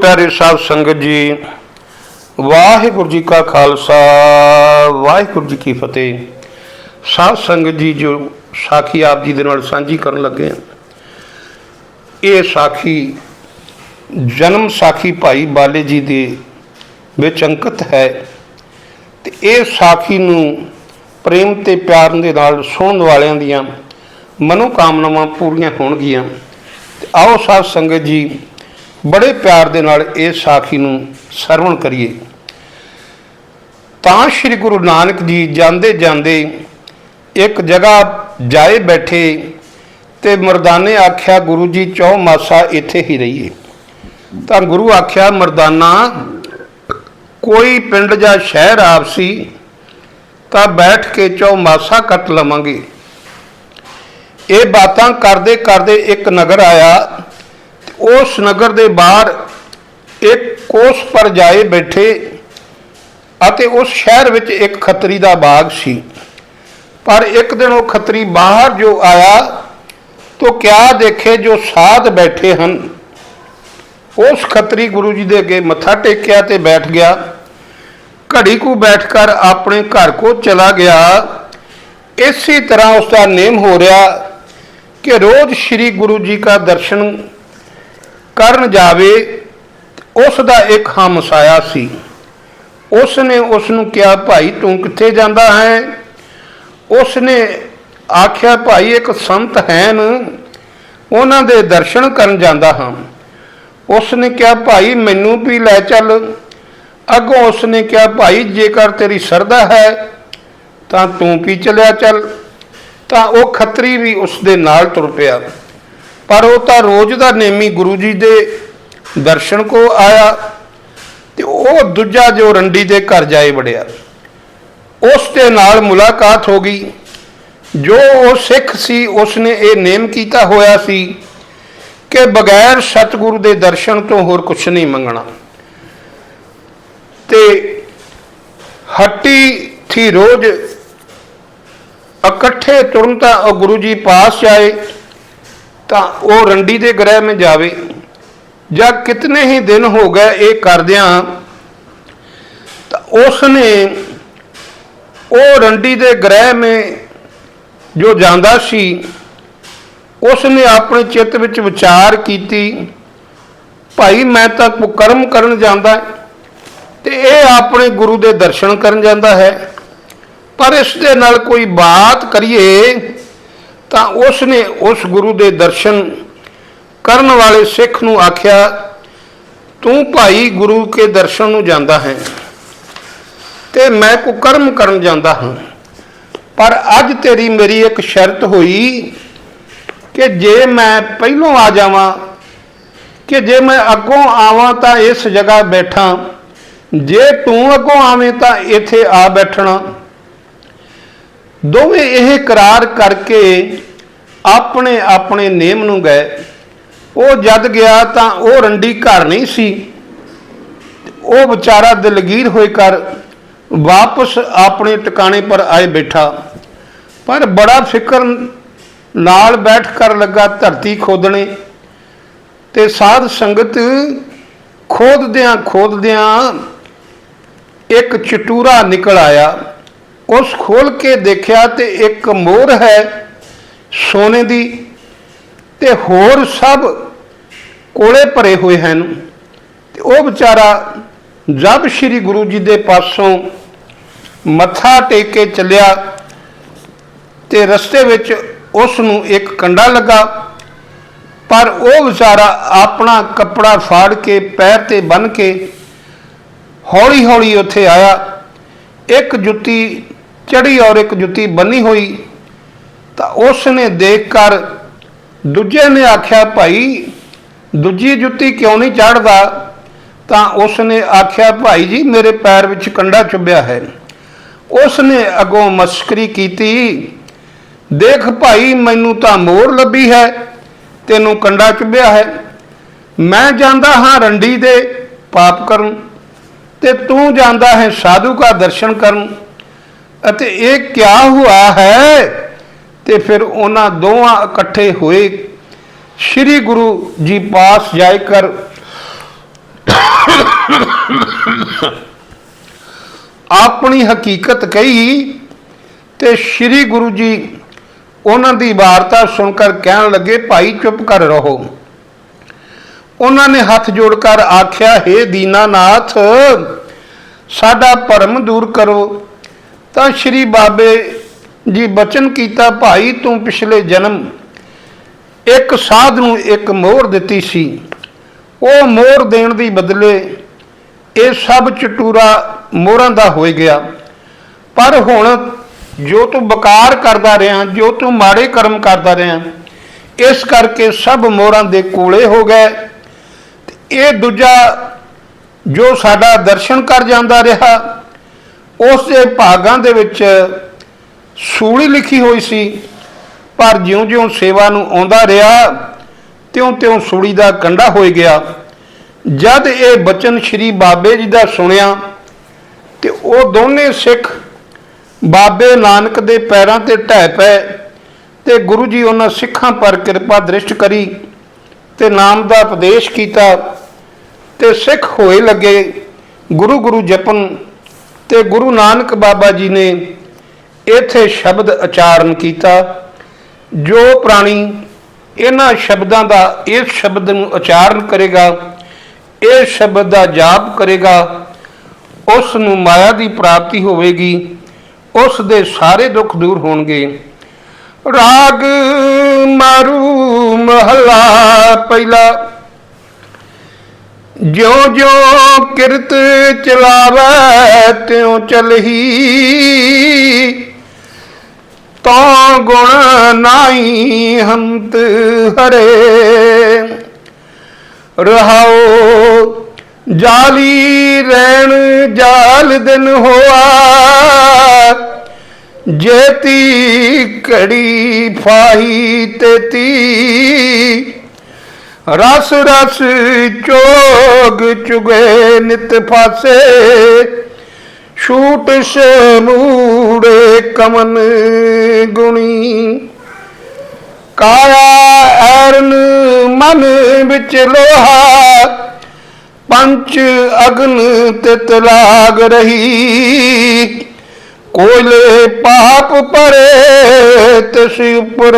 ਪਿਆਰੇ ਸਾਧ ਸੰਗਤ ਜੀ, ਵਾਹਿਗੁਰੂ ਜੀ ਕਾ ਖਾਲਸਾ, ਵਾਹਿਗੁਰੂ ਜੀ ਕੀ ਫਤਿਹ। ਸਾਧ ਸੰਗਤ ਜੀ ਜੋ ਸਾਖੀ ਆਪ ਜੀ ਦੇ ਨਾਲ ਸਾਂਝੀ ਕਰਨ ਲੱਗੇ ਹਾਂ ਇਹ ਸਾਖੀ ਜਨਮ ਸਾਖੀ ਭਾਈ ਬਾਲੇ ਜੀ ਦੇ ਵਿੱਚ ਅੰਕਿਤ ਹੈ ਤੇ ਇਹ ਸਾਖੀ ਨੂੰ ਪ੍ਰੇਮ ਤੇ ਪਿਆਰ ਦੇ ਨਾਲ ਸੁਣਨ ਵਾਲਿਆਂ ਦੀਆਂ ਮਨੋਕਾਮਨਾਵਾਂ ਪੂਰੀਆਂ ਹੋਣਗੀਆਂ। ਆਓ ਸਾਧ ਸੰਗਤ ਜੀ ਬੜੇ ਪਿਆਰ ਦੇ ਨਾਲ ਇਸ ਸਾਖੀ ਨੂੰ ਸਰਵਣ ਕਰੀਏ। ਤਾਂ ਸ੍ਰੀ ਗੁਰੂ ਨਾਨਕ ਜੀ ਜਾਂਦੇ ਜਾਂਦੇ ਇੱਕ ਜਗ੍ਹਾ ਜਾਏ ਬੈਠੇ ਤੇ ਮਰਦਾਨੇ ਆਖਿਆ, ਗੁਰੂ ਜੀ, ਚੌ ਮਾਸਾ ਇੱਥੇ ਹੀ ਰਹੀਏ। ਤਾਂ ਗੁਰੂ ਆਖਿਆ, ਮਰਦਾਨਾ, ਕੋਈ ਪਿੰਡ ਜਾਂ ਸ਼ਹਿਰ ਆਪਸੀ ਤਾਂ ਬੈਠ ਕੇ ਚੌ ਮਾਸਾ ਕੱਟ ਲਵਾਂਗੇ। ਇਹ ਬਾਤਾਂ ਕਰਦੇ ਕਰਦੇ ਇੱਕ ਨਗਰ ਆਇਆ। ਉਸ ਨਗਰ ਦੇ ਬਾਹਰ ਇੱਕ ਕੋਸ ਪਰ ਜਾਏ ਬੈਠੇ ਅਤੇ ਉਸ ਸ਼ਹਿਰ ਵਿੱਚ ਇੱਕ ਖੱਤਰੀ ਦਾ ਬਾਗ ਸੀ। ਪਰ ਇੱਕ ਦਿਨ ਉਹ ਖੱਤਰੀ ਬਾਹਰ ਜੋ ਆਇਆ, ਤੋ ਕਿਆ ਦੇਖੇ ਜੋ ਸਾਧ ਬੈਠੇ ਹਨ। ਉਸ ਖੱਤਰੀ ਗੁਰੂ ਜੀ ਦੇ ਅੱਗੇ ਮੱਥਾ ਟੇਕਿਆ ਤੇ ਬੈਠ ਗਿਆ। ਘੜੀ ਕੋ ਬੈਠ ਕਰ ਆਪਣੇ ਘਰ ਕੋ ਚਲਾ ਗਿਆ। ਇਸੇ ਤਰ੍ਹਾਂ ਉਸ ਦਾ ਨੇਮ ਹੋ ਰਿਹਾ ਕਿ ਰੋਜ਼ ਸ੍ਰੀ ਗੁਰੂ ਜੀ ਦਾ ਦਰਸ਼ਨ ਕਰਨ ਜਾਵੇ, ਉਸ ਦਾ ਇੱਕ ਹਮਸਾਇਆ ਸੀ। ਉਸ ਨੇ ਉਸ ਨੂੰ ਕਿਹਾ, ਭਾਈ, ਤੂੰ ਕਿੱਥੇ ਜਾਂਦਾ ਹੈ? ਉਸ ਨੇ ਆਖਿਆ, ਭਾਈ, ਇੱਕ ਸੰਤ ਹਨ, ਉਹਨਾਂ ਦੇ ਦਰਸ਼ਨ ਕਰਨ ਜਾਂਦਾ ਹਾਂ। ਉਸ ਨੇ ਕਿਹਾ, ਭਾਈ, ਮੈਨੂੰ ਵੀ ਲੈ ਚੱਲ। ਅੱਗੋਂ ਉਸ ਨੇ ਕਿਹਾ, ਭਾਈ, ਜੇਕਰ ਤੇਰੀ ਸਰਦਾ ਹੈ, ਤਾਂ ਤੂੰ ਵੀ ਚਲਿਆ ਚੱਲ। ਤਾਂ ਉਹ ਖੱਤਰੀ ਵੀ ਉਸ ਦੇ ਨਾਲ ਤੁਰ ਪਿਆ। ਪਰ ਉਹ ਤਾਂ ਰੋਜ਼ ਦਾ ਨੇਮੀ ਗੁਰੂ ਜੀ ਦੇ ਦਰਸ਼ਨ ਕੋ ਆਇਆ ਤੇ ਉਹ ਦੂਜਾ ਜੋ ਰੰਡੀ ਦੇ ਘਰ ਜਾਏ ਵੜਿਆ। ਉਸ ਦੇ ਨਾਲ ਮੁਲਾਕਾਤ ਹੋ ਗਈ। ਜੋ ਉਹ ਸਿੱਖ ਸੀ ਉਸ ਨੇ ਇਹ ਨੇਮ ਕੀਤਾ ਹੋਇਆ ਸੀ ਕਿ ਬਗੈਰ ਸਤਿਗੁਰੂ ਦੇ ਦਰਸ਼ਨ ਤੋਂ ਹੋਰ ਕੁਝ ਨਹੀਂ ਮੰਗਣਾ। ਤੇ ਹੱਟੀ ਥੀ ਰੋਜ਼ ਇਕੱਠੇ ਤੁਰਨ ਤਾਂ ਉਹ ਗੁਰੂ ਜੀ ਪਾਸ ਜਾਏ ਤਾਂ ਉਹ ਰੰਡੀ ਦੇ ਗ੍ਰਹਿ में ਜਾਵੇ। ਜਾਂ ਕਿਤਨੇ ਹੀ ਦਿਨ ਹੋ ਗਏ ਇਹ ਕਰਦਿਆਂ, ਤਾਂ ਉਸ ਨੇ ਉਹ ਰੰਡੀ ਦੇ ਗ੍ਰਹਿ में ਜੋ ਜਾਂਦਾ ਸੀ ਉਸ ਨੇ ਆਪਣੇ ਚਿੱਤ ਵਿੱਚ ਵਿਚਾਰ ਕੀਤੀ, ਭਾਈ, ਮੈਂ ਤਾਂ ਕੁਕਰਮ ਕਰਨ ਜਾਂਦਾ ਤੇ ਇਹ ਆਪਣੇ ਗੁਰੂ ਦੇ ਦਰਸ਼ਨ ਕਰਨ ਜਾਂਦਾ ਹੈ। ਪਰ ਇਸ ਦੇ ਨਾਲ ਕੋਈ ਬਾਤ ਕਰੀਏ ਤਾਂ ਉਸ ਨੇ ਉਸ ਗੁਰੂ ਦੇ ਦਰਸ਼ਨ ਕਰਨ ਵਾਲੇ ਸਿੱਖ ਨੂੰ ਆਖਿਆ, ਤੂੰ ਭਾਈ ਗੁਰੂ ਕੇ ਦਰਸ਼ਨ ਨੂੰ ਜਾਂਦਾ ਹੈ ਤੇ ਮੈਂ ਕੁਕਰਮ ਕਰਨ ਜਾਂਦਾ ਹਾਂ। ਪਰ ਅੱਜ ਤੇਰੀ ਮੇਰੀ ਇੱਕ ਸ਼ਰਤ ਹੋਈ ਕਿ ਜੇ ਮੈਂ ਪਹਿਲੋਂ ਆ ਜਾਵਾਂ, ਕਿ ਜੇ ਮੈਂ ਅੱਗੋਂ ਆਵਾਂ ਤਾਂ ਇਸ ਜਗ੍ਹਾ ਬੈਠਾਂ। ਜੇ ਤੂੰ ਅੱਗੋਂ ਆਵੇਂ ਤਾਂ ਇੱਥੇ ਆ ਬੈਠਣਾ। ਦੋਵੇਂ ਇਹ ਕਰਾਰ ਕਰਕੇ ਆਪਣੇ ਆਪਣੇ ਨੇਮ ਨੂੰ ਗਏ। ਉਹ ਜਦ ਗਿਆ ਤਾਂ ਉਹ ਰੰਡੀ ਘਰ ਨਹੀਂ ਸੀ। ਉਹ ਵਿਚਾਰਾ ਦਿਲਗੀਰ ਹੋਏ ਕਰ ਵਾਪਸ ਆਪਣੇ ਟਿਕਾਣੇ ਪਰ ਆਏ ਬੈਠਾ। ਪਰ ਬੜਾ ਫਿਕਰ ਨਾਲ ਬੈਠ ਕਰ ਲੱਗਾ ਧਰਤੀ ਖੋਦਣੇ ਤੇ ਸਾਧ ਸੰਗਤ ਖੋਦਦਿਆਂ ਖੋਦਦਿਆਂ ਇੱਕ ਚਟੂਰਾ ਨਿਕਲ ਆਇਆ। ਉਸ ਖੋਲ ਕੇ ਦੇਖਿਆ ਤੇ ਇੱਕ ਮੋਹਰ ਹੈ ਸੋਨੇ ਦੀ ਤੇ ਹੋਰ ਸਭ ਕੋਲੇ ਭਰੇ ਹੋਏ ਹਨ। ਤੇ ਉਹ ਵਿਚਾਰਾ ਜਦ ਸ੍ਰੀ ਗੁਰੂ ਜੀ ਦੇ ਪਾਸੋਂ ਮੱਥਾ ਟੇਕ ਕੇ ਚੱਲਿਆ ਤੇ ਰਸਤੇ ਵਿੱਚ ਉਸ ਨੂੰ ਇੱਕ ਕੰਡਾ ਲੱਗਾ, ਪਰ ਉਹ ਵਿਚਾਰਾ ਆਪਣਾ ਕੱਪੜਾ ਫਾੜ ਕੇ ਪੈਰ ਤੇ ਬੰਨ ਕੇ ਹੌਲੀ ਹੌਲੀ ਉੱਥੇ ਆਇਆ। ਇੱਕ ਜੁੱਤੀ ਚੜੀ ਔਰ ਇੱਕ ਜੁੱਤੀ ਬੰਨੀ ਹੋਈ, ਤਾਂ ਉਸ ਨੇ ਦੇਖ ਕਰ ਦੂਜੇ ਨੇ ਆਖਿਆ, ਭਾਈ, ਦੂਜੀ ਜੁੱਤੀ ਕਿਉਂ ਨਹੀਂ ਚੜਦਾ? ਤਾਂ ਉਸ ਨੇ ਆਖਿਆ, ਭਾਈ ਜੀ, ਮੇਰੇ ਪੈਰ ਵਿੱਚ ਕੰਡਾ ਚੁੱਭਿਆ ਹੈ। ਉਸ ਨੇ ਅਗੋਂ ਮਸਕਰੀ ਕੀਤੀ, ਦੇਖ ਭਾਈ, ਮੈਨੂੰ ਤਾਂ ਮੋਰ ਲੱਭੀ ਹੈ, ਤੈਨੂੰ ਕੰਡਾ ਚੁੱਭਿਆ ਹੈ। ਮੈਂ ਜਾਂਦਾ ਹਾਂ ਰੰਡੀ ਦੇ ਪਾਪ ਕਰਨ ਤੇ ਤੂੰ ਜਾਂਦਾ ਹੈ ਸਾਧੂ ਦਾ ਦਰਸ਼ਨ ਕਰਨ। ਅਤੇ ਇਹ ਕਿਆ ਹੋਇਆ ਹੈ? ਤੇ ਫਿਰ ਉਹਨਾਂ ਦੋਵਾਂ ਇਕੱਠੇ ਹੋਏ। ਸ੍ਰੀ ਗੁਰੂ ਜੀ ਪਾਸ ਜਾਇ ਕਰ। ਆਪਣੀ ਹਕੀਕਤ ਕਹੀ ਤੇ ਸ੍ਰੀ ਗੁਰੂ ਜੀ ਉਹਨਾਂ ਦੀ ਵਾਰਤਾ ਸੁਣ ਕਰ ਕਹਿਣ ਲੱਗੇ, ਭਾਈ, ਚੁੱਪ ਕਰ ਰਹੋ। ਉਹਨਾਂ ਨੇ ਹੱਥ ਜੋੜ ਕਰ ਆਖਿਆ हे ਦੀਨਾਨਾਥ, ਸਾਡਾ ਭਰਮ ਦੂਰ ਕਰੋ। ਤਾਂ ਸ੍ਰੀ ਬਾਬੇ ਜੀ ਬਚਨ ਕੀਤਾ, ਭਾਈ ਤੂੰ ਪਿਛਲੇ ਜਨਮ ਇੱਕ ਸਾਧ ਨੂੰ ਇੱਕ ਮੋਹਰ ਦਿੱਤੀ ਸੀ। ਉਹ ਮੋਹਰ ਦੇਣ ਦੀ ਬਦਲੇ ਇਹ ਸਭ ਚਟੂਰਾ ਮੋਹਰਾਂ ਦਾ ਹੋ ਗਿਆ। ਪਰ ਹੁਣ ਜੋ ਤੂੰ ਬਕਾਰ ਕਰਦਾ ਰਿਹਾ, ਜੋ ਤੂੰ ਮਾੜੇ ਕਰਮ ਕਰਦਾ ਰਿਹਾ, ਇਸ ਕਰਕੇ ਸਭ ਮੋਹਰਾਂ ਦੇ ਕੋਲੇ ਹੋ ਗਏ। ਇਹ ਦੂਜਾ ਜੋ ਸਾਡਾ ਦਰਸ਼ਨ ਕਰ ਜਾਂਦਾ ਰਿਹਾ ਉਸ ਦੇ ਭਾਗਾਂ ਦੇ ਵਿੱਚ ਸੂਲੀ ਲਿਖੀ ਹੋਈ ਸੀ, ਪਰ ਜਿਉਂ-ਜਿਉਂ ਸੇਵਾ ਨੂੰ ਆਉਂਦਾ ਰਿਹਾ, ਤਿਉਂ-ਤਿਉਂ ਸੂਲੀ ਦਾ ਕੰਡਾ ਹੋਈ ਗਿਆ। ਜਦ ਇਹ ਬਚਨ ਸ੍ਰੀ ਬਾਬੇ ਜੀ ਦਾ ਸੁਣਿਆ, ਤੇ ਉਹ ਦੋਨੇ ਸਿੱਖ ਬਾਬੇ ਨਾਨਕ ਦੇ ਪੈਰਾਂ ਤੇ ਢਹਿ ਪਏ ਤੇ ਗੁਰੂ ਜੀ ਉਹਨਾਂ ਸਿੱਖਾਂ ਪਰ ਕਿਰਪਾ ਦ੍ਰਿਸ਼ਟ ਕਰੀ ਤੇ ਨਾਮ ਦਾ ਉਪਦੇਸ਼ ਕੀਤਾ ਤੇ ਸਿੱਖ ਹੋਏ ਲੱਗੇ ਗੁਰੂ ਗੁਰੂ ਜਪਨ ਤੇ ਗੁਰੂ ਨਾਨਕ ਬਾਬਾ ਜੀ ਨੇ ਇੱਥੇ ਸ਼ਬਦ ਉਚਾਰਨ ਕੀਤਾ, ਜੋ ਪ੍ਰਾਣੀ ਇਹਨਾਂ ਸ਼ਬਦਾਂ ਦਾ ਇਸ ਸ਼ਬਦ ਨੂੰ ਉਚਾਰਨ ਕਰੇਗਾ, ਇਹ ਸ਼ਬਦ ਦਾ ਜਾਪ ਕਰੇਗਾ, ਉਸ ਨੂੰ ਮਾਇਆ ਦੀ ਪ੍ਰਾਪਤੀ ਹੋਵੇਗੀ, ਉਸ ਦੇ ਸਾਰੇ ਦੁੱਖ ਦੂਰ ਹੋਣਗੇ। ਰਾਗ ਮਾਰੂ ਮਹਲਾ ਪਹਿਲਾ ਜਿਉ ਜਿਉ ਕਿਰਤ ਚਲਾਵੈ, ਤਿਉ ਚਲਹੀ ਤਾਂ ਗੁਣ ਨਾਹੀ ਹੰਤ ਹਰੇ। ਰਹਾਓ ਜਾਲੀ ਰਹਿਣ, ਜਾਲ ਦਿਨ ਹੋਆ। ਜੇਤੀ ਘੜੀ ਫਾਹੀ ਤੇਤੀ। ਰਸ ਰਸ ਚੋਗ ਚੁਗੇ ਨਿਤ ਫਾਸੇ, ਛੂਟ ਸਮੂੜੇ ਕਮਨ ਗੁਣੀ। ਕਾਇਆ ਐਰਨ ਮਨ ਵਿੱਚ ਲੋਹਾ, ਪੰਚ ਅਗਨ ਤਿਤ ਲਾਗ ਰਹੀ। ਕੋਇਲੇ ਪਾਪ ਪਰੇ ਤਿਸ ਉਪਰ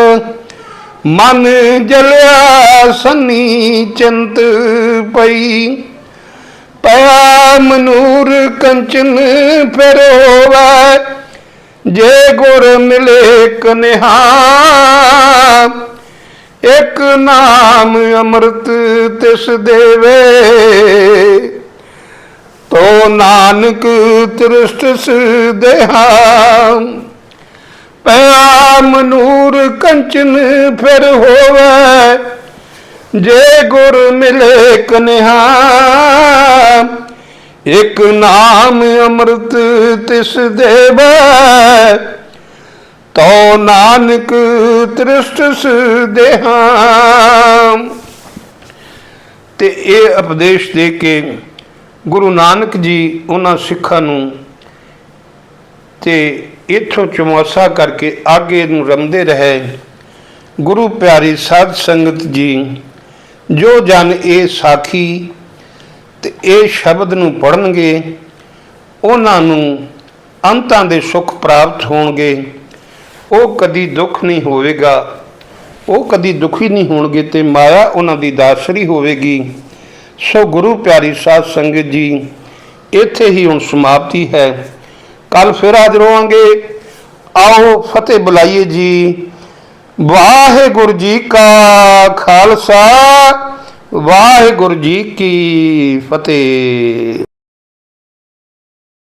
ਮਨ ਜਲਿਆ ਸੰਨੀ ਚਿੰਤ ਪਈ। ਪਿਆ ਮਨੂਰ ਕੰਚਨ ਫਿਰ ਜੇ ਗੁਰ ਮਿਲੇ ਕਨਹਾ ਇੱਕ ਨਾਮ ਅੰਮ੍ਰਿਤ ਤਿਸ ਦੇਵੇ। ਤੋ ਨਾਨਕ ਤ੍ਰਿਸ਼ਟ ਦੇਹਾ ਪਿਆ ਮਨੂਰ ਕੰਚਨ ਫਿਰ ਹੋਵੇ, ਜੇ ਗੁਰ ਮਿਲੇ ਕਨਿਹਾ, ਇੱਕ ਨਾਮ ਅੰਮ੍ਰਿਤ ਤਿਸ ਦੇਵੈ। ਤੋ ਨਾਨਕ ਤ੍ਰਿਸ਼ਟ ਦੇਹਾ ਤੇ ਇਹ ਉਪਦੇਸ਼ ਦੇ ਕੇ ਗੁਰੂ ਨਾਨਕ ਜੀ ਉਹਨਾਂ ਸਿੱਖਾਂ ਨੂੰ ਤੇ ਇਥੋਂ ਚਮੋਸਾ ਕਰਕੇ ਆਗੇ ਨੂੰ ਰਮਦੇ ਰਹੇ। ਗੁਰੂ ਪਿਆਰੀ ਸਾਧ ਸੰਗਤ ਜੀ, ਜੋ ਜਨ ਇਹ ਸਾਖੀ ਤੇ ਇਹ ਸ਼ਬਦ ਨੂੰ ਪੜਨਗੇ ਉਹਨਾਂ ਨੂੰ ਅੰਤਾਂ ਦੇ ਸੁੱਖ ਪ੍ਰਾਪਤ ਹੋਣਗੇ। ਉਹ ਕਦੀ ਦੁੱਖ ਨਹੀਂ ਹੋਵੇਗਾ, ਉਹ ਕਦੀ ਦੁਖੀ ਨਹੀਂ ਹੋਣਗੇ ਤੇ ਮਾਇਆ ਉਹਨਾਂ ਦੀ ਦਾਸਰੀ ਹੋਵੇਗੀ। ਸੋ ਗੁਰੂ ਪਿਆਰੀ ਸਾਧ ਸੰਗਤ ਜੀ, ਇੱਥੇ ਹੀ ਹੁਣ ਸਮਾਪਤੀ ਹੈ। ਕੱਲ ਫਿਰ ਹਾਜ਼ਰ ਹੋਵਾਂਗੇ। ਆਓ ਫਤਿਹ ਬੁਲਾਈਏ ਜੀ। ਵਾਹਿਗੁਰੂ ਜੀ ਕਾ ਖਾਲਸਾ। ਵਾਹਿਗੁਰੂ ਜੀ ਕੀ ਫਤਿਹ।